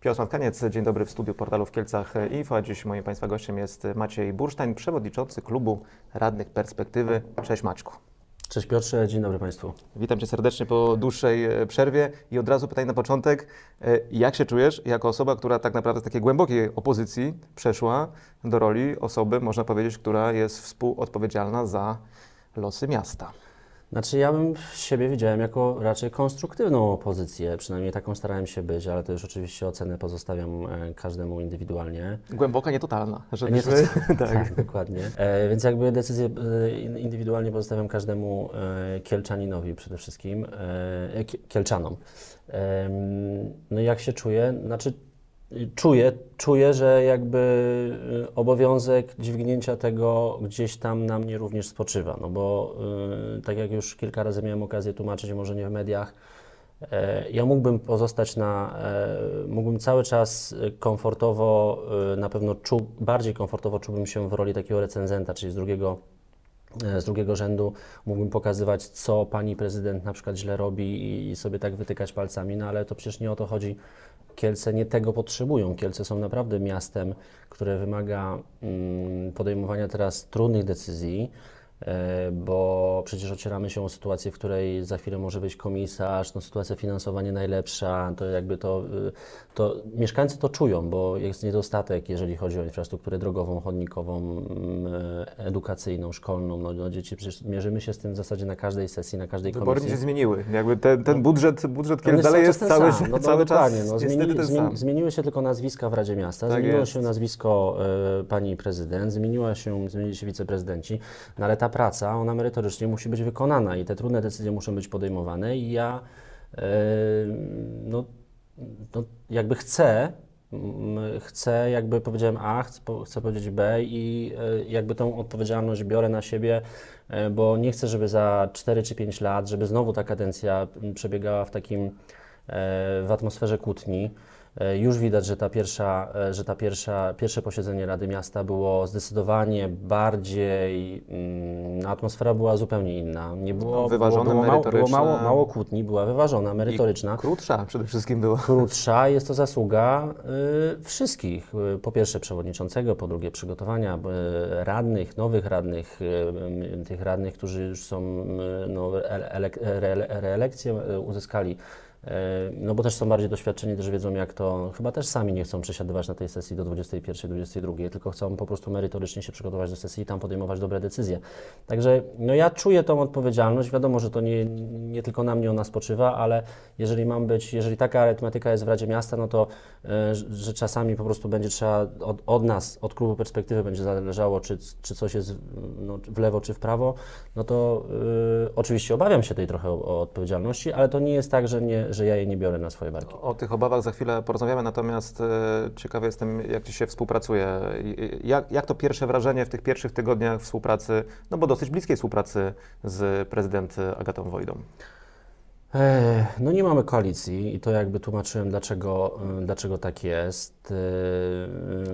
Piotr Kaniec, dzień dobry w studiu portalu w Kielcach Info, dziś moim Państwa gościem jest Maciej Bursztajn, przewodniczący klubu radnych Perspektywy. Cześć Maćku. Cześć Piotrze, dzień dobry Państwu. Witam Cię serdecznie po dłuższej e, przerwie i od razu pytanie na początek. E, Jak się czujesz jako osoba, która tak naprawdę z takiej głębokiej opozycji przeszła do roli osoby, można powiedzieć, która jest współodpowiedzialna za losy miasta? Znaczy ja bym siebie widziałem jako raczej konstruktywną opozycję, przynajmniej taką starałem się być, ale to już oczywiście ocenę pozostawiam e, każdemu indywidualnie. Głęboka, nietotalna. Nie Żebyśmy... to, tak, dokładnie. E, więc jakby decyzję e, in- indywidualnie pozostawiam każdemu e, Kielczaninowi przede wszystkim, e, Kie- Kielczanom. Em, no i jak się czuję? Znaczy czuję, czuję, że jakby y, obowiązek dźwignięcia tego gdzieś tam na mnie również spoczywa, no bo y, tak jak już kilka razy miałem okazję tłumaczyć, może nie w mediach, E, Ja mógłbym pozostać na, e, mógłbym cały czas komfortowo, e, na pewno czuł, bardziej komfortowo czułbym się w roli takiego recenzenta, czyli z drugiego, e, z drugiego rzędu mógłbym pokazywać, co pani prezydent na przykład źle robi i sobie tak wytykać palcami, no ale to przecież nie o to chodzi. Kielce nie tego potrzebują. Kielce są naprawdę miastem, które wymaga mm, podejmowania teraz trudnych decyzji, bo przecież ocieramy się o sytuację, w której za chwilę może wyjść komisarz, no sytuacja finansowa nie najlepsza, to jakby to, y, to mieszkańcy to czują, bo jest niedostatek, jeżeli chodzi o infrastrukturę drogową, chodnikową, e, edukacyjną, szkolną, no, no dzieci, przecież mierzymy się z tym w zasadzie na każdej sesji, na każdej Wybory komisji. się zmieniły. Jakby ten, ten budżet, budżet No jest dalej jest cały, sam. No, no, cały czas no, zmieni, ten zmieni, zmieniły się tylko nazwiska w Radzie Miasta, Tak zmieniło jest. się nazwisko e, pani prezydent, zmieniła się, zmienili się wiceprezydenci, no ale ta praca, ona merytorycznie musi być wykonana i te trudne decyzje muszą być podejmowane i ja e, no, no, jakby chcę, mm, chcę, jakby powiedziałem A, chcę, po- chcę powiedzieć B i e, jakby tą odpowiedzialność biorę na siebie, e, bo nie chcę, żeby za 4 czy 5 lat, żeby znowu ta kadencja przebiegała w takim, w atmosferze kłótni. E, Już widać, że ta pierwsza, e, że ta pierwsza, pierwsze posiedzenie Rady Miasta było zdecydowanie bardziej, mm, atmosfera była zupełnie inna. Nie było, Wyważone, było, było, mało, było merytoryczne. mało, mało kłótni, była wyważona, merytoryczna Krótsza przede wszystkim była. krótsza. Jest to zasługa y, wszystkich. Y, Po pierwsze przewodniczącego, po drugie przygotowania y, radnych, nowych radnych, y, y, tych radnych, którzy już są, y, no, ele- ele- reele- reelekcję y, uzyskali. Y, No bo też są bardziej doświadczeni, też wiedzą jak to, chyba też sami nie chcą przesiadywać na tej sesji do 21-22, tylko chcą po prostu merytorycznie się przygotować do sesji i tam podejmować dobre decyzje. Także no ja czuję tą odpowiedzialność, wiadomo, że to nie, nie tylko na mnie ona spoczywa, ale jeżeli mam być, jeżeli taka arytmetyka jest w Radzie Miasta, no to e, że- czasami po prostu będzie trzeba od, od nas, od klubu perspektywy będzie zależało, czy, czy coś jest no, w lewo, czy w prawo, no to y, oczywiście obawiam się tej trochę o, o odpowiedzialności, ale to nie jest tak, że, nie, że ja jej nie biorę na swoje barki. O tych obawach za chwilę porozmawiamy, natomiast e, ciekawy jestem, jak Ci się współpracuje. Jak, jak to pierwsze wrażenie w tych pierwszych tygodniach współpracy, no bo dosyć bliskiej współpracy z prezydent Agatą Wojdą? E, No nie mamy koalicji i to jakby tłumaczyłem, dlaczego, y, dlaczego tak jest. Y,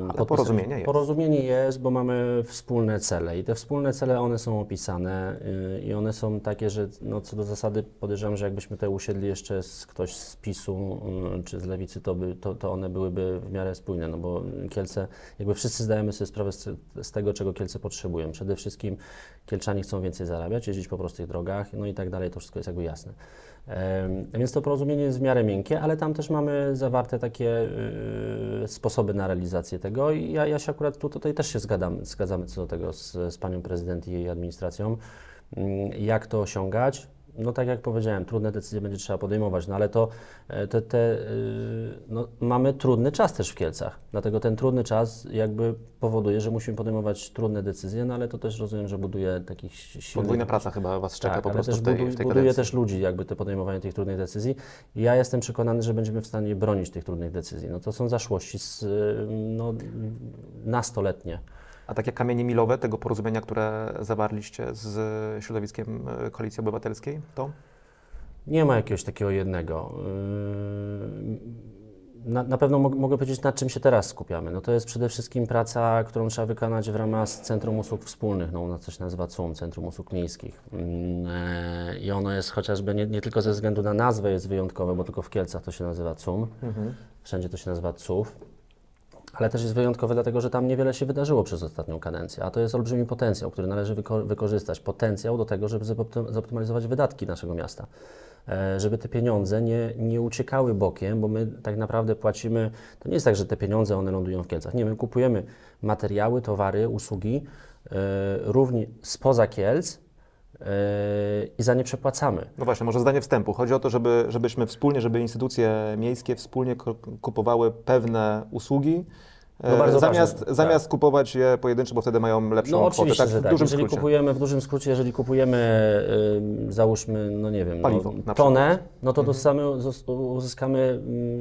Ale porozumienie jest. Porozumienie jest, bo mamy wspólne cele i te wspólne cele, one są opisane i one są takie, że no, co do zasady podejrzewam, że jakbyśmy te usiedli jeszcze z ktoś z PiSu czy z Lewicy, to, by, to, to one byłyby w miarę spójne, no bo Kielce, jakby wszyscy zdajemy sobie sprawę z, z tego, czego Kielce potrzebują. Przede wszystkim Kielczanie chcą więcej zarabiać, jeździć po prostych drogach, no i tak dalej, to wszystko jest jakby jasne. Więc to porozumienie jest w miarę miękkie, ale tam też mamy zawarte takie y, sposoby na realizację tego i ja, ja się akurat tu, tutaj też się zgadzam, zgadzamy co do tego z, z panią prezydent i jej administracją. Mm, Jak to osiągać? No tak jak powiedziałem, trudne decyzje będzie trzeba podejmować, no ale to e, te, te, y, no, mamy trudny czas też w Kielcach, dlatego ten trudny czas jakby powoduje, że musimy podejmować trudne decyzje, no ale to też rozumiem, że buduje takich silnych... Podwójna praca chyba Was czeka Tak, po prostu też w tej, w tej buduje kadencji. też ludzi, jakby te podejmowanie tych trudnych decyzji. I ja jestem przekonany, że będziemy w stanie bronić tych trudnych decyzji. No to są zaszłości z, y, no, nastoletnie. A takie kamienie milowe tego porozumienia, które zawarliście z środowiskiem e, Koalicji Obywatelskiej, to? Nie ma jakiegoś takiego jednego. Yy, na, na pewno mog, mogę powiedzieć, nad czym się teraz skupiamy. No to jest przede wszystkim praca, którą trzeba wykonać w ramach Centrum Usług Wspólnych, no u nas coś nazywa CUM, Centrum Usług Miejskich. E, I ono jest chociażby nie, nie tylko ze względu na nazwę jest wyjątkowe, bo tylko w Kielcach to się nazywa CUM, wszędzie to się nazywa CUF. Ale też jest wyjątkowe dlatego, że tam niewiele się wydarzyło przez ostatnią kadencję, a to jest olbrzymi potencjał, który należy wyko- wykorzystać. Potencjał do tego, żeby zopty- zoptymalizować wydatki naszego miasta. E, Żeby te pieniądze nie, nie uciekały bokiem, bo my tak naprawdę płacimy, to nie jest tak, że te pieniądze one lądują w Kielcach. Nie, my kupujemy materiały, towary, usługi e, równie spoza Kielc i za nie przepłacamy. No właśnie, może zdanie wstępu. Chodzi o to, żeby, żebyśmy wspólnie, żeby instytucje miejskie wspólnie kupowały pewne usługi, No bardzo zamiast, ważne, tak. zamiast kupować je pojedynczo, bo wtedy mają lepszą No kwotę. oczywiście, Tak, w tak. dużym jeżeli skrócie. kupujemy, w dużym skrócie, jeżeli kupujemy, załóżmy, no nie wiem, Paliwo, no, na przykład. tonę, no to dostamy, zos- uzyskamy,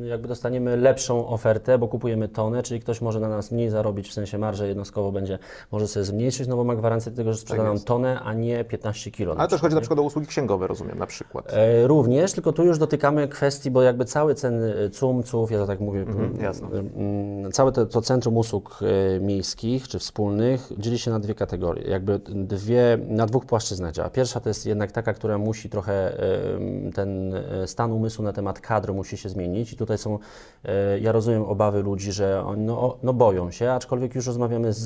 jakby dostaniemy lepszą ofertę, bo kupujemy tonę, czyli ktoś może na nas mniej zarobić, w sensie marże jednostkowo będzie, może sobie zmniejszyć, no bo ma gwarancję tego, że sprzeda Tak nam tonę, a nie 15 kilo. Ale też chodzi na przykład o usługi księgowe, rozumiem, na przykład. E, Również, tylko tu już dotykamy kwestii, bo jakby cały ten e, CUM, CUF, ja to tak mówię, Mhm, jasne. mm, całe to, to Centrum Usług e, Miejskich czy Wspólnych dzieli się na dwie kategorie, jakby dwie, na dwóch płaszczyznach działa. Pierwsza to jest jednak taka, która musi trochę, e, ten e, stan umysłu na temat kadr musi się zmienić. I tutaj są, ja rozumiem obawy ludzi, że oni no, no boją się, aczkolwiek już rozmawiamy z,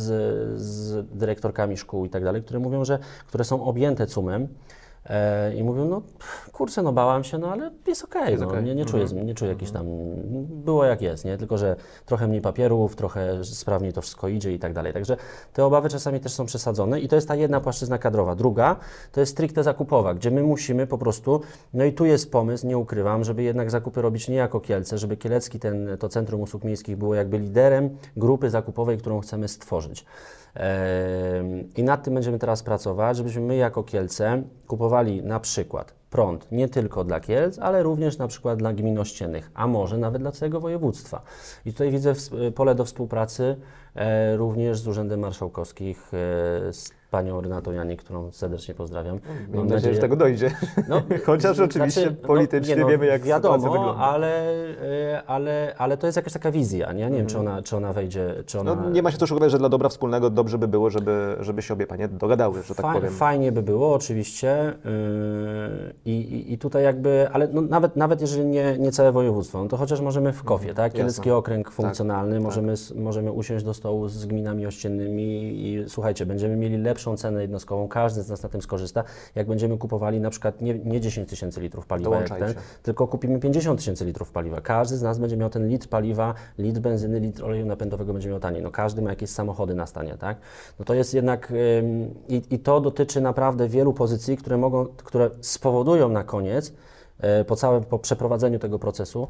z dyrektorkami szkół i tak dalej, które mówią, że, które są objęte CUM-em, I mówią, no kurczę, no bałam się, no ale jest okej, Jest no, okej. nie, nie czuję, nie czuję jakichś tam, było jak jest, nie? Tylko, że trochę mniej papierów, trochę sprawniej to wszystko idzie i tak dalej. Także te obawy czasami też są przesadzone i to jest ta jedna płaszczyzna kadrowa. Druga to jest stricte zakupowa, gdzie my musimy po prostu, no i tu jest pomysł, nie ukrywam, żeby jednak zakupy robić nie jako Kielce, żeby Kielecki, ten, to Centrum Usług Miejskich było jakby liderem grupy zakupowej, którą chcemy stworzyć. I nad tym będziemy teraz pracować, żebyśmy my jako Kielce kupowali na przykład prąd nie tylko dla Kielc, ale również na przykład dla gmin ościennych, a może nawet dla całego województwa. I tutaj widzę pole do współpracy również z Urzędem Marszałkowskich, e, z panią Renatą Janik, którą serdecznie pozdrawiam. Mam nadzieję, że tego dojdzie. No, Chociaż oczywiście znaczy, no, politycznie nie no, wiemy, jak wiadomo, sytuacja wygląda. ale, e, ale, ale to jest jakaś taka wizja. Nie? Ja nie wiem, czy ona, czy ona wejdzie, czy ona... Mhm. No, nie ma się co szukać, że dla dobra wspólnego dobrze by było, żeby, żeby się obie panie dogadały, że tak powiem. Fajnie by było, oczywiście. I, i, I tutaj jakby, ale no nawet, nawet jeżeli nie, nie całe województwo, no to chociaż możemy w KOFie, tak? Kielecki okręg funkcjonalny, możemy, s- możemy usiąść do stołu z gminami ościennymi i słuchajcie, będziemy mieli lepszą cenę jednostkową, każdy z nas na tym skorzysta, jak będziemy kupowali na przykład nie, nie 10 tysięcy litrów paliwa, jak ten, tylko kupimy 50 tysięcy litrów paliwa. Każdy z nas będzie miał ten litr paliwa, litr benzyny, litr oleju napędowego będzie miał taniej. No każdy ma jakieś samochody na stanie, tak? No to jest jednak ym, i, i to dotyczy naprawdę wielu pozycji, które mogą, które spowodują na koniec e, po całym, po przeprowadzeniu tego procesu,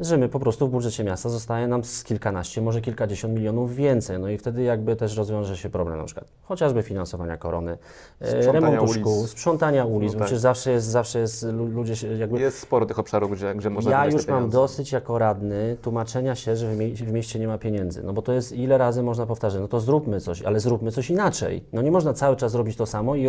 że my po prostu w budżecie miasta zostaje nam z kilkanaście, może kilkadziesiąt milionów więcej. No i wtedy jakby też rozwiąże się problem na przykład chociażby finansowania korony, e, Sprzątania remontu ulic. szkół, sprzątania ulic, No tak. przecież zawsze jest, zawsze jest, lu- ludzie się jakby... Jest sporo tych obszarów, gdzie, gdzie można Ja już mam dosyć jako radny tłumaczenia się, że w, mie- w mieście nie ma pieniędzy. No bo to jest ile razy można powtarzać, no to zróbmy coś, ale zróbmy coś inaczej. No nie można cały czas robić to samo i,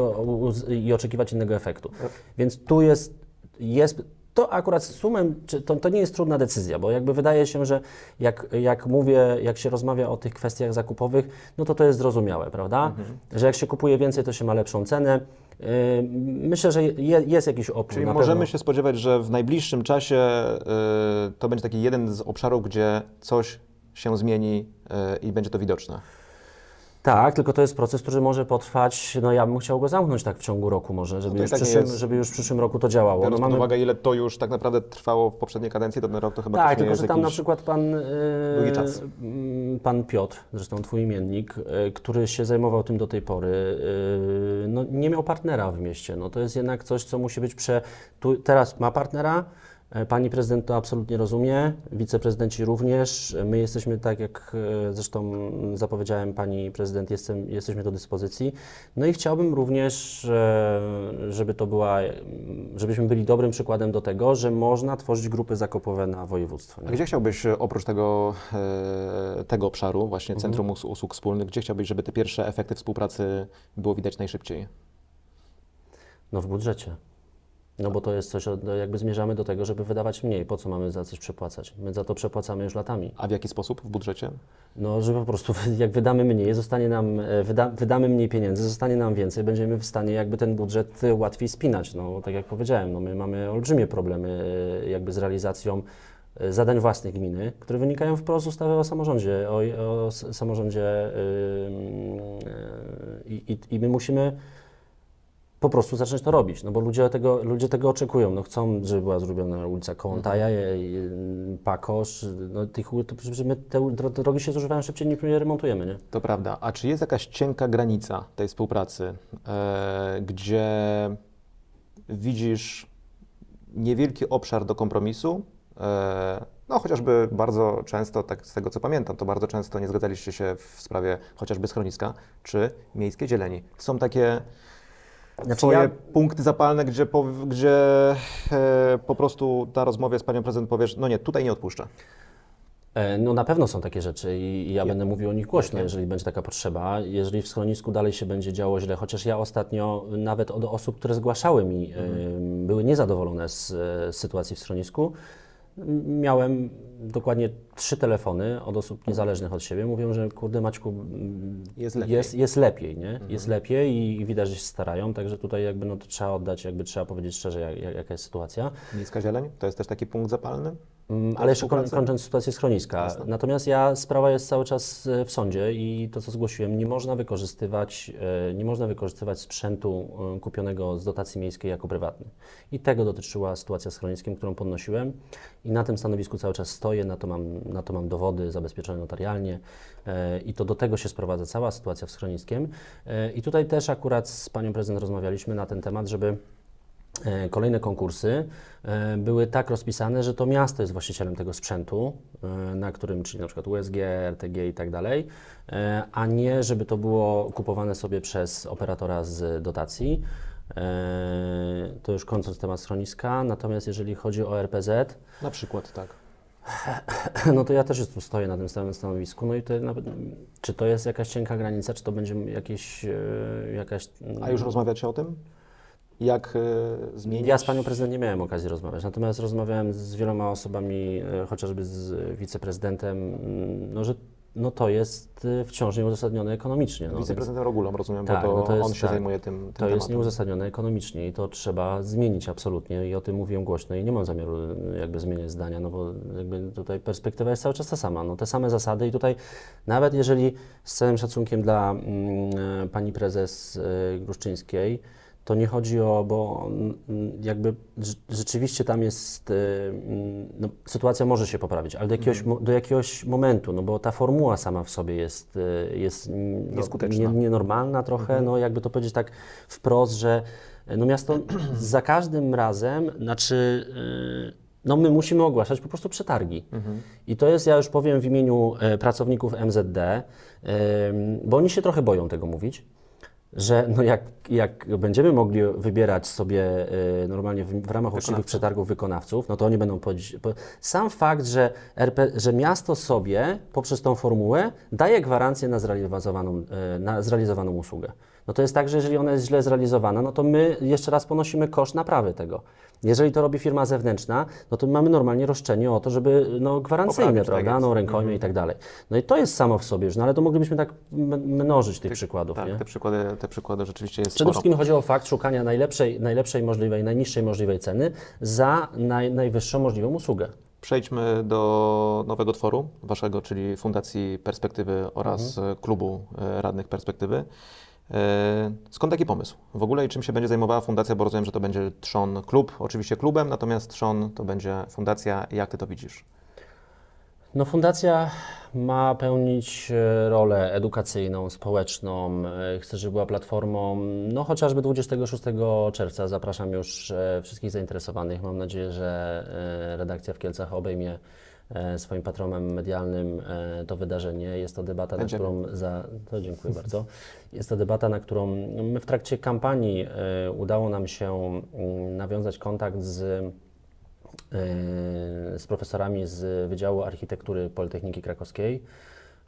i oczekiwać innego efektu. Więc tu jest, jest to akurat z sumem, to, to nie jest trudna decyzja, bo jakby wydaje się, że jak, jak mówię, jak się rozmawia o tych kwestiach zakupowych, no to to jest zrozumiałe, prawda? Mhm. Że jak się kupuje więcej, to się ma lepszą cenę. Yy, myślę, że je, jest jakiś opór. Czyli możemy pewno. się spodziewać, że w najbliższym czasie y, to będzie taki jeden z obszarów, gdzie coś się zmieni y, i będzie to widoczne. Tak, tylko to jest proces, który może potrwać, no ja bym chciał go zamknąć tak w ciągu roku może, żeby, to i już, tak nie przyszłym, jest. żeby już w przyszłym roku to działało. Biorąc No pod mamy, uwagę, ile to już tak naprawdę trwało w poprzedniej kadencji, to ten rok to chyba tak, też nie tylko jest że tam na jakiś... przykład pan, e, długi czas. pan Piotr, zresztą twój imiennik, e, który się zajmował tym do tej pory, e, no nie miał partnera w mieście. No to jest jednak coś, co musi być prze... Tu, teraz ma partnera, Pani prezydent to absolutnie rozumie, wiceprezydenci również. My jesteśmy, tak jak e, zresztą zapowiedziałem Pani prezydent, jestem, jesteśmy do dyspozycji. No i chciałbym również, e, żeby to była, żebyśmy byli dobrym przykładem do tego, że można tworzyć grupy zakupowe na województwo. A Nie? gdzie chciałbyś e, oprócz tego, e, tego obszaru, właśnie Mhm. Centrum Us- Usług Wspólnych, gdzie chciałbyś, żeby te pierwsze efekty współpracy było widać najszybciej? No w budżecie. No bo to jest coś, od- jakby zmierzamy do tego, żeby wydawać mniej. Po co mamy za coś przepłacać? My za to przepłacamy już latami. A w jaki sposób w budżecie? No, że po prostu jak wydamy mniej, zostanie nam, e, wyda, wydamy mniej pieniędzy, zostanie nam więcej, będziemy w stanie jakby ten budżet e, łatwiej spinać. No, tak jak powiedziałem, no, my mamy olbrzymie problemy e, jakby z realizacją zadań własnych gminy, które wynikają wprost z ustawy o samorządzie, o, o samorządzie yy, i, i, i my musimy po prostu zacząć to robić, no bo ludzie tego, ludzie tego oczekują, no chcą, żeby była zrobiona ulica Kołątaja, mm. Pakosz, no tych, my te drogi się zużywają szybciej niż je remontujemy, nie? To prawda. A czy jest jakaś cienka granica tej współpracy, e, gdzie widzisz niewielki obszar do kompromisu? E, no, chociażby bardzo często, tak z tego co pamiętam, to bardzo często nie zgadzaliście się w sprawie chociażby schroniska czy miejskiej zieleni. Są takie Znaczy twoje ja- punkty zapalne, gdzie, po, gdzie e, po prostu na rozmowie z panią prezydent powiesz, no nie, tutaj nie odpuszczę. E, No na pewno są takie rzeczy i ja Ja- będę mówił o nich głośno, jeżeli będzie taka potrzeba. Jeżeli w schronisku dalej się będzie działo źle, chociaż ja ostatnio nawet od osób, które zgłaszały mi, e, były niezadowolone z e, sytuacji w schronisku, miałem dokładnie trzy telefony od osób niezależnych od siebie. Mówią, że kurde Maćku, m, Jest lepiej. jest, jest lepiej, nie? Jest lepiej i, i widać, że się starają, także tutaj jakby no to trzeba oddać, jakby trzeba powiedzieć szczerze, jak, jak, jaka jest sytuacja. Miejska zieleń to jest też taki punkt zapalny? Mm, Ale jeszcze koń, kończąc sytuację schroniska. Jasne. Natomiast ja, sprawa jest cały czas e, w sądzie i to, co zgłosiłem, nie można wykorzystywać, e, nie można wykorzystywać sprzętu e, kupionego z dotacji miejskiej jako prywatny. I tego dotyczyła sytuacja z schroniskiem, którą podnosiłem i na tym stanowisku cały czas stoję, na to mam, na to mam dowody zabezpieczone notarialnie i to do tego się sprowadza cała sytuacja w schroniskiem. I tutaj też akurat z panią prezydent rozmawialiśmy na ten temat, żeby Kolejne konkursy e, były tak rozpisane, że to miasto jest właścicielem tego sprzętu, e, na którym, czyli na przykład USG, RTG i tak dalej, e, a nie, żeby to było kupowane sobie przez operatora z dotacji. E, To już kończąc temat schroniska. Natomiast jeżeli chodzi o RPZ, Na przykład, tak. no to ja też tu stoję na tym samym stanowisku. No i to czy to jest jakaś cienka granica, czy to będzie jakieś, e, jakaś... A już rozmawiacie o tym? Jak e, zmienić? Ja z panią prezydent nie miałem okazji rozmawiać, natomiast rozmawiałem z wieloma osobami, e, chociażby z wiceprezydentem, mm, no, że no to jest e, wciąż nieuzasadnione ekonomicznie. No, więc Wiceprezydentem Regulą, rozumiem, Tak, bo to, no to jest- on się tak. zajmuje tym, tym to jest tematem. nieuzasadnione ekonomicznie i to trzeba zmienić absolutnie i o tym mówiłem głośno i nie mam zamiaru jakby zmieniać zdania, no bo jakby tutaj perspektywa jest cały czas ta sama, no te same zasady i tutaj nawet jeżeli z całym szacunkiem dla mm, pani prezes e, Gruszczyńskiej, to nie chodzi o, bo jakby rz- rzeczywiście tam jest, e, mm, no, sytuacja może się poprawić, ale do jakiegoś, Mhm. do jakiegoś momentu, no bo ta formuła sama w sobie jest, e, jest mm, no, Nieskuteczna. nie- nienormalna trochę, no jakby to powiedzieć tak wprost, że e, no miasto za każdym razem, znaczy, no my musimy ogłaszać po prostu przetargi. I to jest, ja już powiem w imieniu pracowników MZD, bo oni się trochę boją tego mówić, że no jak, jak będziemy mogli wybierać sobie e, normalnie w, w ramach uczciwych przetargów wykonawców, no to oni będą powiedzieć, po, sam fakt, że, RP, że miasto sobie poprzez tą formułę daje gwarancję na zrealizowaną, e, na zrealizowaną usługę. No to jest tak, że jeżeli ona jest źle zrealizowana, no to my jeszcze raz ponosimy koszt naprawy tego. Jeżeli to robi firma zewnętrzna, no to mamy normalnie roszczenie o to, żeby no, gwarancyjne, Poprawić, tak prawda, jest. no rękojmie i tak dalej. No i to jest samo w sobie już, no ale to moglibyśmy tak mnożyć tych przykładów, Tak, nie? te przykłady, te przykłady rzeczywiście jest Przede wszystkim chodzi o fakt szukania najlepszej, najlepszej możliwej, najniższej możliwej ceny za naj, najwyższą możliwą usługę. Przejdźmy do nowego tworu waszego, czyli Fundacji Perspektywy oraz Mhm. Klubu e, Radnych Perspektywy. E, Skąd taki pomysł? W ogóle i czym się będzie zajmowała fundacja, bo rozumiem, że to będzie Trzon Klub, oczywiście klubem, natomiast Trzon to będzie fundacja. Jak ty to widzisz? No, fundacja ma pełnić e, rolę edukacyjną, społeczną. E, Chcę, żeby była platformą, no chociażby 26 czerwca zapraszam już wszystkich zainteresowanych. Mam nadzieję, że redakcja w Kielcach obejmie swoim patronem medialnym e, to wydarzenie. Jest to debata, na którą za... To dziękuję bardzo. Jest to debata, na którą my w trakcie kampanii e, udało nam się mm, nawiązać kontakt z e, z profesorami z Wydziału Architektury Politechniki Krakowskiej.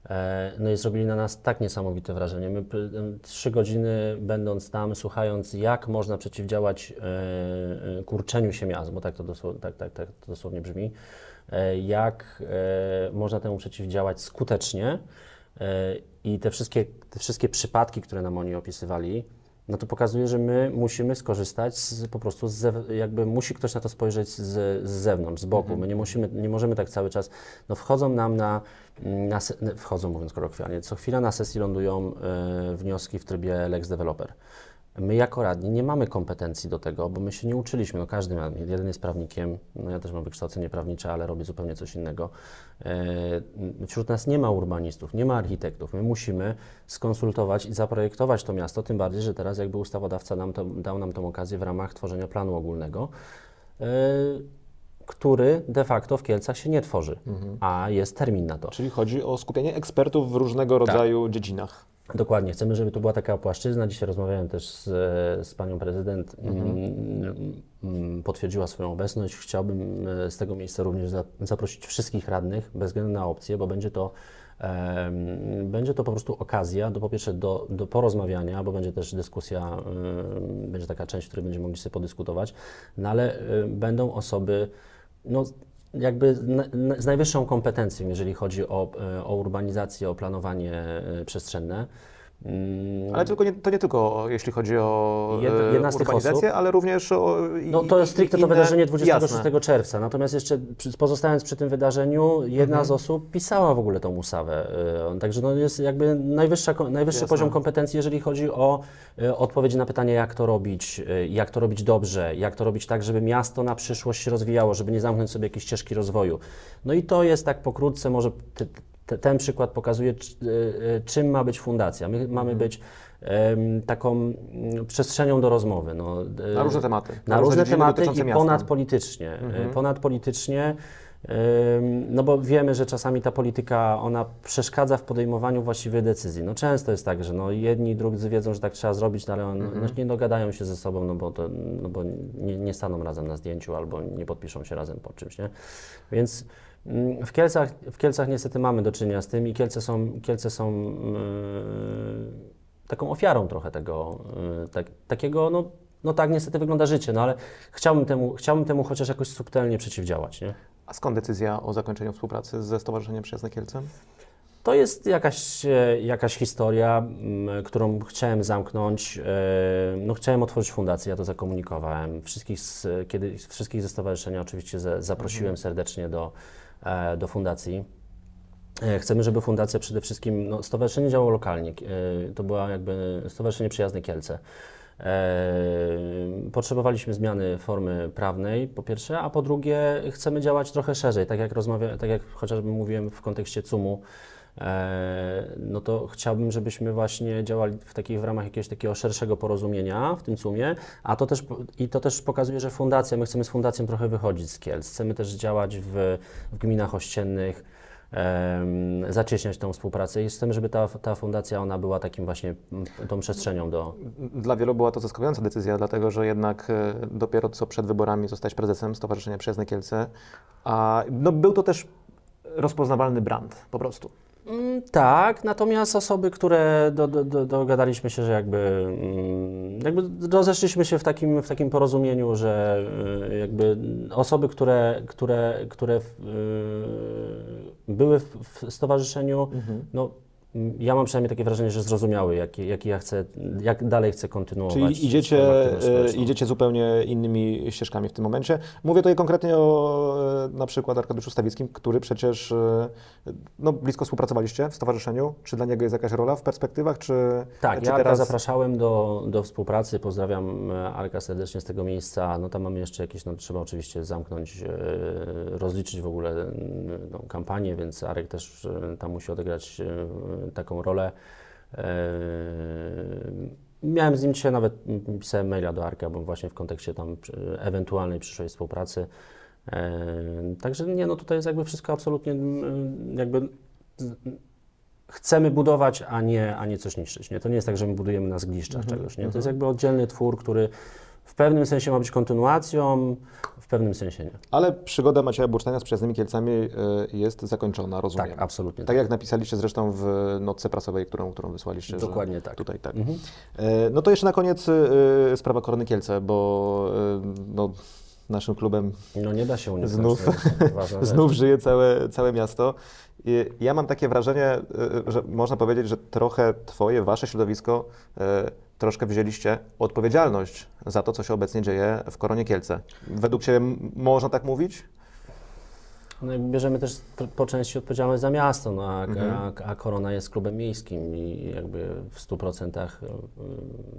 E, No i zrobili na nas tak niesamowite wrażenie. My trzy godziny będąc tam, słuchając jak można przeciwdziałać e, e, kurczeniu się miast, bo tak to, dosł- tak, tak, tak to dosłownie brzmi, e, jak e, można temu przeciwdziałać skutecznie e, i te wszystkie, te wszystkie przypadki, które nam oni opisywali, no to pokazuje, że my musimy skorzystać z, po prostu z, jakby musi ktoś na to spojrzeć z, z zewnątrz, z boku. My nie, musimy, nie możemy tak cały czas, no wchodzą nam na, na wchodzą mówiąc kolokwialnie, co chwila na sesji lądują e, wnioski w trybie Lex Developer. My jako radni nie mamy kompetencji do tego, bo my się nie uczyliśmy. No każdy ma, jeden jest prawnikiem, no ja też mam wykształcenie prawnicze, ale robię zupełnie coś innego. E, Wśród nas nie ma urbanistów, nie ma architektów. My musimy skonsultować i zaprojektować to miasto, tym bardziej, że teraz jakby ustawodawca nam to, dał nam tą okazję w ramach tworzenia planu ogólnego, e, który de facto w Kielcach się nie tworzy, a jest termin na to. Czyli chodzi o skupienie ekspertów w różnego rodzaju dziedzinach. Dokładnie, chcemy, żeby to była taka płaszczyzna. Dzisiaj rozmawiałem też z, z panią prezydent, mm, mm, potwierdziła swoją obecność. Chciałbym e, z tego miejsca również za, zaprosić wszystkich radnych, bez względu na opcję, bo będzie to, będzie to po prostu okazja do po pierwsze do, do porozmawiania, bo będzie też dyskusja, będzie taka część, w której będziemy mogli sobie podyskutować, no ale e, będą osoby, no, jakby z, na, na, z najwyższą kompetencją, jeżeli chodzi o, e, o urbanizację, o planowanie e, przestrzenne. Mm, Ale tylko nie, to nie tylko jeśli chodzi o Jed- e, jedna z urbanizację, osób- ale również o No to jest stricte to inne- wydarzenie 26 jasne. czerwca. Natomiast jeszcze pozostając przy tym wydarzeniu, jedna Mhm. z osób pisała w ogóle tą ustawę. Y, Także no jest jakby najwyższa, najwyższy Jasne. poziom kompetencji, jeżeli chodzi o y, odpowiedzi na pytanie, jak to robić, jak to robić dobrze, jak to robić tak, żeby miasto na przyszłość się rozwijało, żeby nie zamknąć sobie jakiejś ścieżki rozwoju. No i to jest tak pokrótce, może te, te, ten przykład pokazuje, y, y, czym ma być fundacja. My Mhm. mamy być em, taką przestrzenią do rozmowy. No, y, Na różne tematy. na różne dziedziny tematy i miasta. Mhm. ponadpolitycznie. Y, Ponadpolitycznie, no bo wiemy, że czasami ta polityka, ona przeszkadza w podejmowaniu właściwych decyzji. No często jest tak, że no jedni i drudzy wiedzą, że tak trzeba zrobić, no ale on, Mhm. no, nie dogadają się ze sobą, no bo, to, no bo nie, nie staną razem na zdjęciu albo nie podpiszą się razem pod czymś, nie? Więc w Kielcach, w Kielcach niestety mamy do czynienia z tym i Kielce są, Kielce są yy, taką ofiarą trochę tego, yy, tak, takiego, no, no tak niestety wygląda życie, no ale chciałbym temu, chciałbym temu chociaż jakoś subtelnie przeciwdziałać, nie? A skąd decyzja o zakończeniu współpracy ze Stowarzyszeniem Przyjazne Kielce? To jest jakaś, e, jakaś historia, którą chciałem zamknąć. No, chciałem otworzyć fundację, ja to zakomunikowałem. Wszystkich, z, kiedy, wszystkich ze stowarzyszenia oczywiście za, zaprosiłem serdecznie do, do fundacji. E, Chcemy, żeby fundacja przede wszystkim, no, stowarzyszenie działało lokalnie. E, To była jakby Stowarzyszenie Przyjazne Kielce. E, Potrzebowaliśmy zmiany formy prawnej, po pierwsze, a po drugie chcemy działać trochę szerzej, tak jak rozmawia, tak jak chociażby mówiłem w kontekście CUM-u, e, no to chciałbym, żebyśmy właśnie działali w takich w ramach jakiegoś takiego szerszego porozumienia w tym CUM-ie, a to też i to też pokazuje, że fundacja, my chcemy z fundacją trochę wychodzić z Kielc, chcemy też działać w, w gminach ościennych, zacieśniać tą współpracę i chcemy, żeby ta, ta fundacja ona była takim właśnie tą przestrzenią do, Dla wielu była to zaskakująca decyzja, dlatego że jednak e, dopiero co przed wyborami zostać prezesem Stowarzyszenia Przyjazne Kielce, a no, był to też rozpoznawalny brand po prostu. Mm, Tak, natomiast osoby, które do, do, do, dogadaliśmy się, że jakby, mm, jakby rozeszliśmy się w takim, w takim porozumieniu, że y, jakby osoby, które, które, które w, y, były w, w stowarzyszeniu, no mm, ja mam przynajmniej takie wrażenie, że zrozumiały, jaki, jaki ja chcę, jak dalej chcę kontynuować. Czyli idziecie, e, idziecie zupełnie innymi ścieżkami w tym momencie. Mówię tutaj konkretnie o e, na przykład Arkadiuszu Stawickim, który przecież e, no, blisko współpracowaliście w stowarzyszeniu. Czy dla niego jest jakaś rola w perspektywach, czy, Tak, czy ja Arka zapraszałem do, do współpracy. Pozdrawiam Arka serdecznie z tego miejsca. No tam mamy jeszcze jakieś, no trzeba oczywiście zamknąć, rozliczyć w ogóle tą kampanię, więc Arek też tam musi odegrać taką rolę. E, Miałem z nim dzisiaj nawet pisałem maila do Arka, bo właśnie w kontekście tam ewentualnej przyszłej współpracy. E, Także nie, no tutaj jest jakby wszystko absolutnie jakby chcemy budować, a nie, a nie coś niszczyć. Nie? To nie jest tak, że my budujemy na zgliszczach Mhm, czegoś. Nie? To jest jakby oddzielny twór, który w pewnym sensie ma być kontynuacją, w pewnym sensie nie. Ale przygoda Macieja Bursztajna z przyjaznymi Kielcami y, jest zakończona, rozumiem. Tak, absolutnie. Tak jak napisaliście zresztą w notce prasowej, którą, którą wysłaliście. że Dokładnie tak. Tutaj tak. Mhm. E, No to jeszcze na koniec y, sprawa Korony Kielce, bo y, no, naszym klubem No nie da się uniknąć. Znów- to jest ważna rzecz. znów żyje całe, całe miasto. I ja mam takie wrażenie, y, że można powiedzieć, że trochę Twoje, Wasze środowisko y, troszkę wzięliście odpowiedzialność za to, co się obecnie dzieje w Koronie Kielce. Według Ciebie można tak mówić? No bierzemy też po części odpowiedzialność za miasto, no, a, Mhm. a, a Korona jest klubem miejskim i jakby w 100%, y,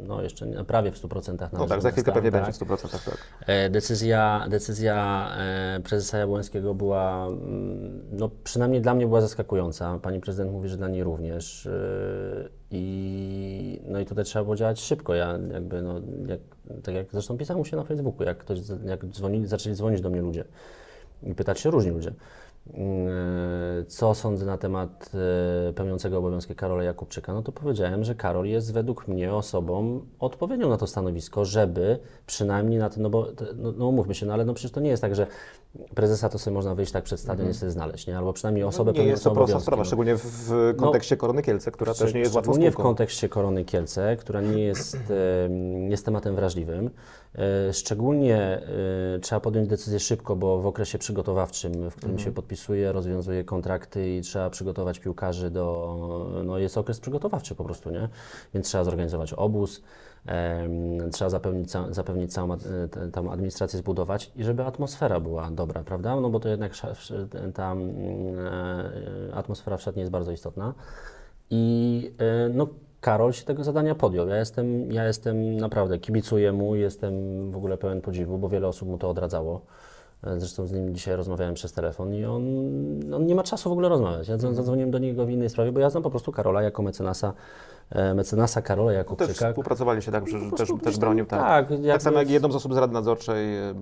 no jeszcze nie, prawie w 100% należy No tak, za chwilkę pewnie tak. będzie w 100%. Tak. E, Decyzja, decyzja e, prezesa Jabłońskiego była, mm, no przynajmniej dla mnie była zaskakująca. Pani prezydent mówi, że dla niej również. e, I, no i tutaj trzeba było działać szybko. Ja jakby, no, jak, tak jak zresztą pisałem mu się na Facebooku, jak, ktoś, jak dzwonili, zaczęli dzwonić do mnie ludzie i pytać się różni ludzie. mm, Co sądzę na temat e, pełniącego obowiązki Karola Jakubczyka? No to powiedziałem, że Karol jest według mnie osobą odpowiednią na to stanowisko, żeby przynajmniej na to, no bo, no, no umówmy się, no ale no przecież to nie jest tak, że prezesa to sobie można wyjść tak przed stadion i sobie znaleźć, nie? Albo przynajmniej osobę Mhm. No, nie jest to prosta obowiązki. sprawa, no. szczególnie w, w kontekście Korony Kielce, która też nie jest łatwą Szczególnie w spółką. kontekście Korony Kielce, która nie jest, jest tematem wrażliwym. E, Szczególnie e, trzeba podjąć decyzję szybko, bo w okresie przygotowawczym, w którym Mhm. się podpisuje, rozwiązuje kontrakty i trzeba przygotować piłkarzy do, no jest okres przygotowawczy po prostu, nie? Więc trzeba zorganizować obóz, trzeba zapewnić, zapewnić całą e, tą administrację zbudować i żeby atmosfera była dobra, prawda? No bo to jednak ta mm, e, atmosfera w szatni jest bardzo istotna. I e, no, Karol się tego zadania podjął. Ja jestem, ja jestem naprawdę, kibicuję mu, jestem w ogóle pełen podziwu, bo wiele osób mu to odradzało. E, Zresztą z nim dzisiaj rozmawiałem przez telefon i on, on nie ma czasu w ogóle rozmawiać. Ja dzwon- zadzwoniłem do niego w innej sprawie, bo ja znam po prostu Karola jako mecenasa, e, mecenasa Karola Też Jakubczyka. współpracowaliście, tak, że Po też, też bronił, tam- tak. Tak, Tak samo jak jedną z osób z Rady Nadzorczej, y,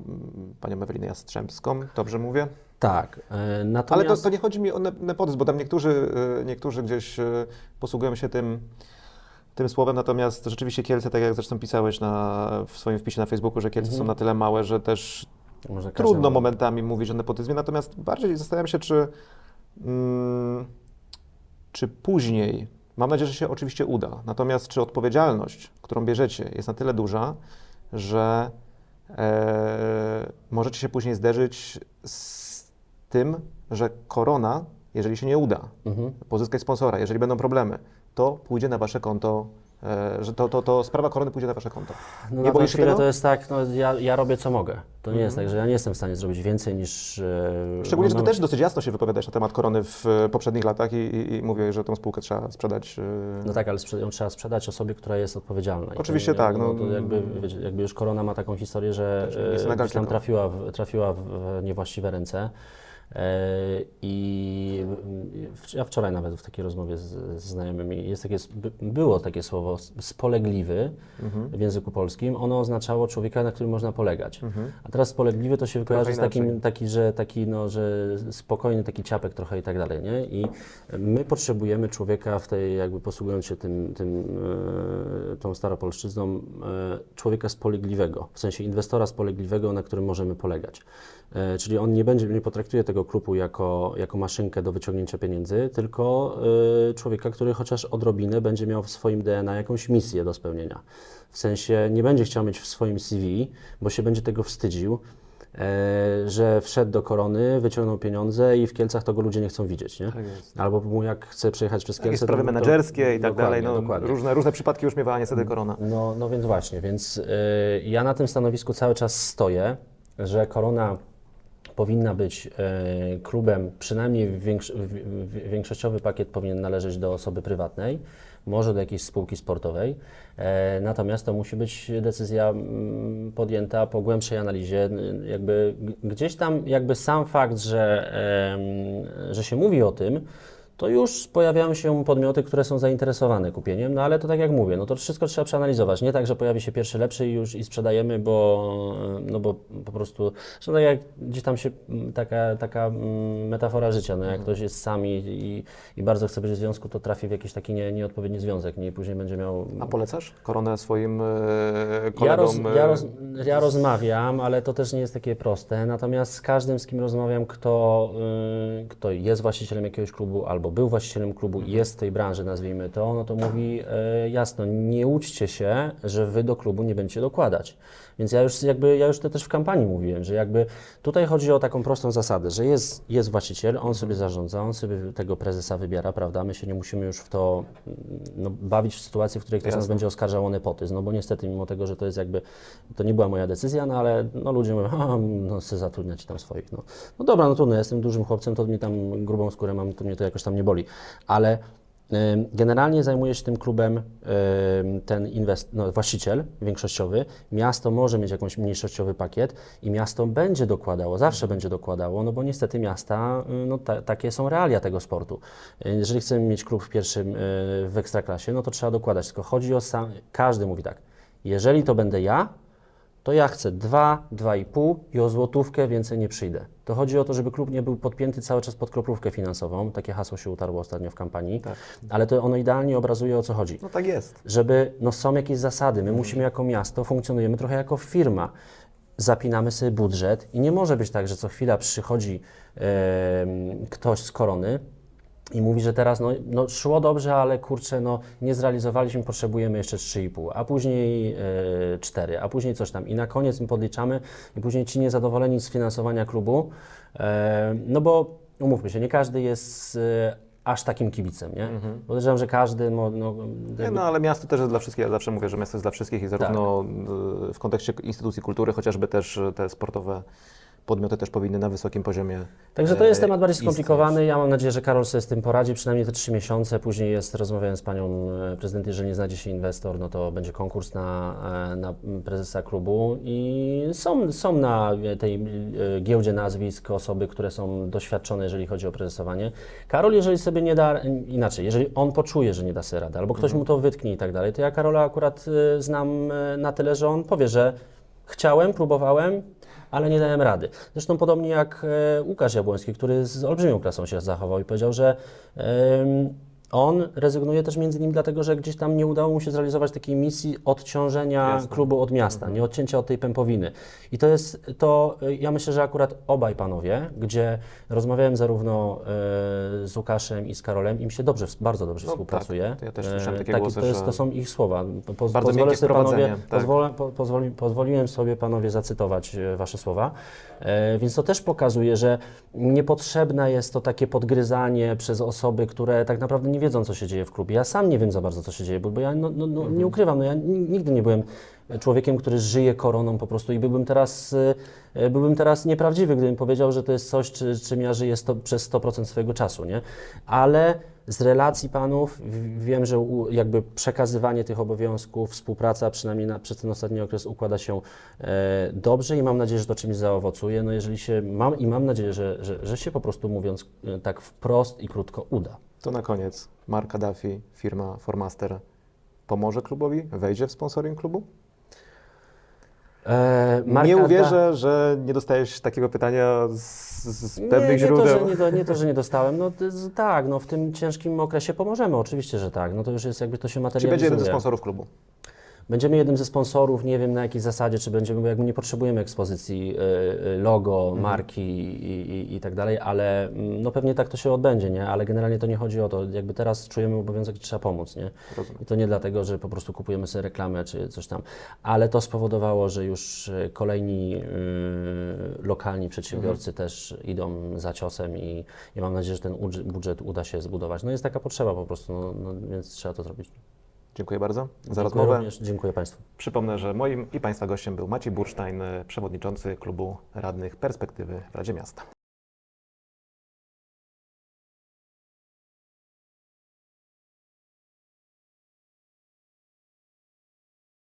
panią Ewelinę Jastrzębską, dobrze mówię? Tak, e, Ale natomiast... to, to nie chodzi mi o ne- nepotyzm, bo tam niektórzy, niektórzy gdzieś posługują się tym, tym słowem, natomiast rzeczywiście Kielce, tak jak zresztą pisałeś na, w swoim wpisie na Facebooku, że Kielce Mhm. są na tyle małe, że też Może trudno każdemu- momentami mówić o nepotyzmie, natomiast bardziej zastanawiam się, czy, mm, czy później, mam nadzieję, że się oczywiście uda, natomiast czy odpowiedzialność, którą bierzecie, jest na tyle duża, że e, możecie się później zderzyć z tym, że korona, jeżeli się nie uda, Mhm. pozyskać sponsora, jeżeli będą problemy, to pójdzie na wasze konto, że to, to, to sprawa korony pójdzie na wasze konto. No Nie na boisz chwilę tego? to jest tak, no ja, ja robię co mogę. To nie jest Mhm. tak, że ja nie jestem w stanie zrobić więcej niż... e, Szczególnie, że ty mam- też dosyć jasno się wypowiadałeś na temat korony w e, poprzednich latach i, i, i mówiłeś, że tą spółkę trzeba sprzedać. e, No tak, ale ją trzeba sprzedać osobie, która jest odpowiedzialna. To Oczywiście nie- tak, No, no, to jakby, wiecie, jakby już Korona ma taką historię, że e, tam trafiła w, trafiła w niewłaściwe ręce. E, I ja wczoraj nawet w takiej rozmowie z, z znajomymi, jest takie, było takie słowo spolegliwy Mhm. w języku polskim. Ono oznaczało człowieka, na którym można polegać. Mhm. A teraz spolegliwy to się kojarzy z takim, taki, że taki, no, że spokojny taki ciapek trochę i tak dalej, nie? I my potrzebujemy człowieka w tej, jakby posługując się tym, tym e, tą staropolszczyzną, e, człowieka spolegliwego, w sensie inwestora spolegliwego, na którym możemy polegać. E, czyli on nie będzie, nie potraktuje tego klubu jako, jako maszynkę do wyciągnięcia pieniędzy, tylko e, człowieka, który chociaż odrobinę będzie miał w swoim DNA jakąś misję do spełnienia. W sensie nie będzie chciał mieć w swoim CV, bo się będzie tego wstydził, e, że wszedł do korony, wyciągnął pieniądze i w Kielcach to go ludzie nie chcą widzieć, nie? Tak. Albo mu jak chce przejechać przez Takie Kielce, sprawy to- menedżerskie i tak dalej. No, dokładnie. różne, różne przypadki już miewała niestety korona. No, no więc właśnie, więc y, ja na tym stanowisku cały czas stoję, że Korona powinna być y, klubem, przynajmniej większościowy pakiet powinien należeć do osoby prywatnej, może do jakiejś spółki sportowej, e, natomiast to musi być decyzja mm, podjęta po głębszej analizie, jakby gdzieś tam jakby sam fakt, że, że się mówi o tym, to już pojawiają się podmioty, które są zainteresowane kupieniem, no ale to tak jak mówię, no to wszystko trzeba przeanalizować. Nie tak, że pojawi się pierwszy lepszy i już i sprzedajemy, bo, no bo po prostu, zresztą tak jak gdzieś tam się mm, taka, taka mm, metafora życia, no jak ktoś jest sam i, i, i bardzo chce być w związku, to trafi w jakiś taki nie, nieodpowiedni związek, nie? I później będzie miał... A polecasz koronę swoim e, kolegom? Ja, roz, ja, e, roz, ja rozmawiam, ale to też nie jest takie proste. Natomiast z każdym, z kim rozmawiam, kto, y, kto jest właścicielem jakiegoś klubu albo był właścicielem klubu i jest w tej branży, nazwijmy to, no to mówi y, jasno, nie łudźcie się, że wy do klubu nie będziecie dokładać. Więc ja już jakby, ja już to też w kampanii mówiłem, że jakby tutaj chodzi o taką prostą zasadę, że jest, jest właściciel, on sobie zarządza, on sobie tego prezesa wybiera, prawda? My się nie musimy już w to mm, no, bawić w sytuacji, w której ktoś nas będzie oskarżał o nepotyzm, no bo niestety mimo tego, że to jest jakby, to nie była moja decyzja, no ale no, ludzie mówią, a no chcę zatrudniać tam swoich, no. no dobra, no trudno, ja jestem dużym chłopcem, to mnie tam grubą skórę mam, to mnie to jakoś tam nie boli, ale generalnie zajmuje się tym klubem ten inwest, no, właściciel większościowy, miasto może mieć jakąś mniejszościowy pakiet i miasto będzie dokładało, zawsze będzie dokładało, no bo niestety miasta, y, no ta, takie są realia tego sportu. Jeżeli chcemy mieć klub w pierwszym, y, w ekstraklasie, no to trzeba dokładać, tylko chodzi o sam, każdy mówi tak, jeżeli to będę ja, to ja chcę 2, 2,5 i o złotówkę więcej nie przyjdę. To chodzi o to, żeby klub nie był podpięty cały czas pod kroplówkę finansową. Takie hasło się utarło ostatnio w kampanii, Tak. ale to ono idealnie obrazuje o co chodzi. No tak jest. Żeby, no są jakieś zasady, my musimy jako miasto, funkcjonujemy trochę jako firma. Zapinamy sobie budżet i nie może być tak, że co chwila przychodzi em, ktoś z korony i mówi, że teraz no, no szło dobrze, ale kurczę, no nie zrealizowaliśmy, potrzebujemy jeszcze 3,5, a później e, 4, a później coś tam. I na koniec my podliczamy i później ci niezadowoleni z finansowania klubu, e, no bo umówmy się, nie każdy jest e, aż takim kibicem, nie? Podejrzewam, że każdy, no, Nie, jakby- no ale miasto też jest dla wszystkich. Ja zawsze mówię, że miasto jest dla wszystkich i zarówno Tak. y, w kontekście instytucji kultury, chociażby też y, te sportowe podmioty też powinny na wysokim poziomie. Także to jest e, temat bardziej skomplikowany. Ja mam nadzieję, że Karol sobie z tym poradzi, przynajmniej te trzy miesiące. Później jest, rozmawiałem z panią e, prezydent, jeżeli nie znajdzie się inwestor, no to będzie konkurs na, e, na prezesa klubu i są, są na tej giełdzie nazwisk osoby, które są doświadczone, jeżeli chodzi o prezesowanie. Karol, jeżeli sobie nie da, inaczej, jeżeli on poczuje, że nie da sobie rady, albo ktoś mu to wytknie i tak dalej, to ja Karola akurat znam na tyle, że on powie, że chciałem, próbowałem, ale nie dałem rady. Zresztą podobnie jak e, Łukasz Jabłoński, który z olbrzymią klasą się zachował i powiedział, że em, on rezygnuje też między innymi dlatego, że gdzieś tam nie udało mu się zrealizować takiej misji odciążenia Jasne. klubu od miasta, nie odcięcia od tej pępowiny. I to jest to, e, ja myślę, że akurat obaj panowie, gdzie rozmawiałem zarówno e, z Łukaszem i z Karolem, im się dobrze, bardzo dobrze No współpracuje. tak, to ja też słyszałem E, takie taki- głosy, to, jest, to są ich słowa. Po, Bardzo pozwolę sobie panowie, tak. pozwolę, po, pozwoli, pozwoliłem sobie panowie zacytować e, wasze słowa, e, więc to też pokazuje, że niepotrzebne jest to takie podgryzanie przez osoby, które tak naprawdę nie wiedzą, co się dzieje w klubie. Ja sam nie wiem za bardzo, co się dzieje, bo, ja no, no, no, Mhm. nie ukrywam, no, ja ni- nigdy nie byłem człowiekiem, który żyje koroną po prostu i byłbym teraz, e, byłbym teraz nieprawdziwy, gdybym powiedział, że to jest coś, czy, czym ja żyję sto, przez 100% swojego czasu, nie? Ale z relacji panów wiem, że u, jakby przekazywanie tych obowiązków, współpraca przynajmniej na, przez ten ostatni okres układa się e, dobrze i mam nadzieję, że to czymś zaowocuje. No jeżeli się mam i mam nadzieję, że, że, że się po prostu mówiąc e, tak wprost i krótko uda. To na koniec. Marka Duffy, firma Formaster pomoże klubowi? Wejdzie w sponsoring klubu? E, nie Da- uwierzę, że nie dostajesz takiego pytania z, z pewnych nie, nie źródeł. To, że nie, do, nie to, że nie dostałem. No to tak, no w tym ciężkim okresie pomożemy, oczywiście, że tak. No to już jest jakby to się Czy materializuje. będzie jeden ze sponsorów klubu? Będziemy jednym ze sponsorów, nie wiem na jakiej zasadzie, czy będziemy, bo jakby nie potrzebujemy ekspozycji y, y, logo, Mhm. marki i, i, i tak dalej, ale mm, no pewnie tak to się odbędzie, nie? Ale generalnie to nie chodzi o to. Jakby teraz czujemy obowiązek, że trzeba pomóc, nie? Rozumiem. I to nie dlatego, że po prostu kupujemy sobie reklamę czy coś tam, ale to spowodowało, że już y, kolejni y, lokalni przedsiębiorcy Mhm. też idą za ciosem i, i mam nadzieję, że ten udż- budżet uda się zbudować. No jest taka potrzeba po prostu, no, no, więc trzeba to zrobić. Dziękuję bardzo za rozmowę. Również, dziękuję Państwu. Przypomnę, że moim i Państwa gościem był Maciej Bursztajn, przewodniczący klubu radnych Perspektywy w Radzie Miasta.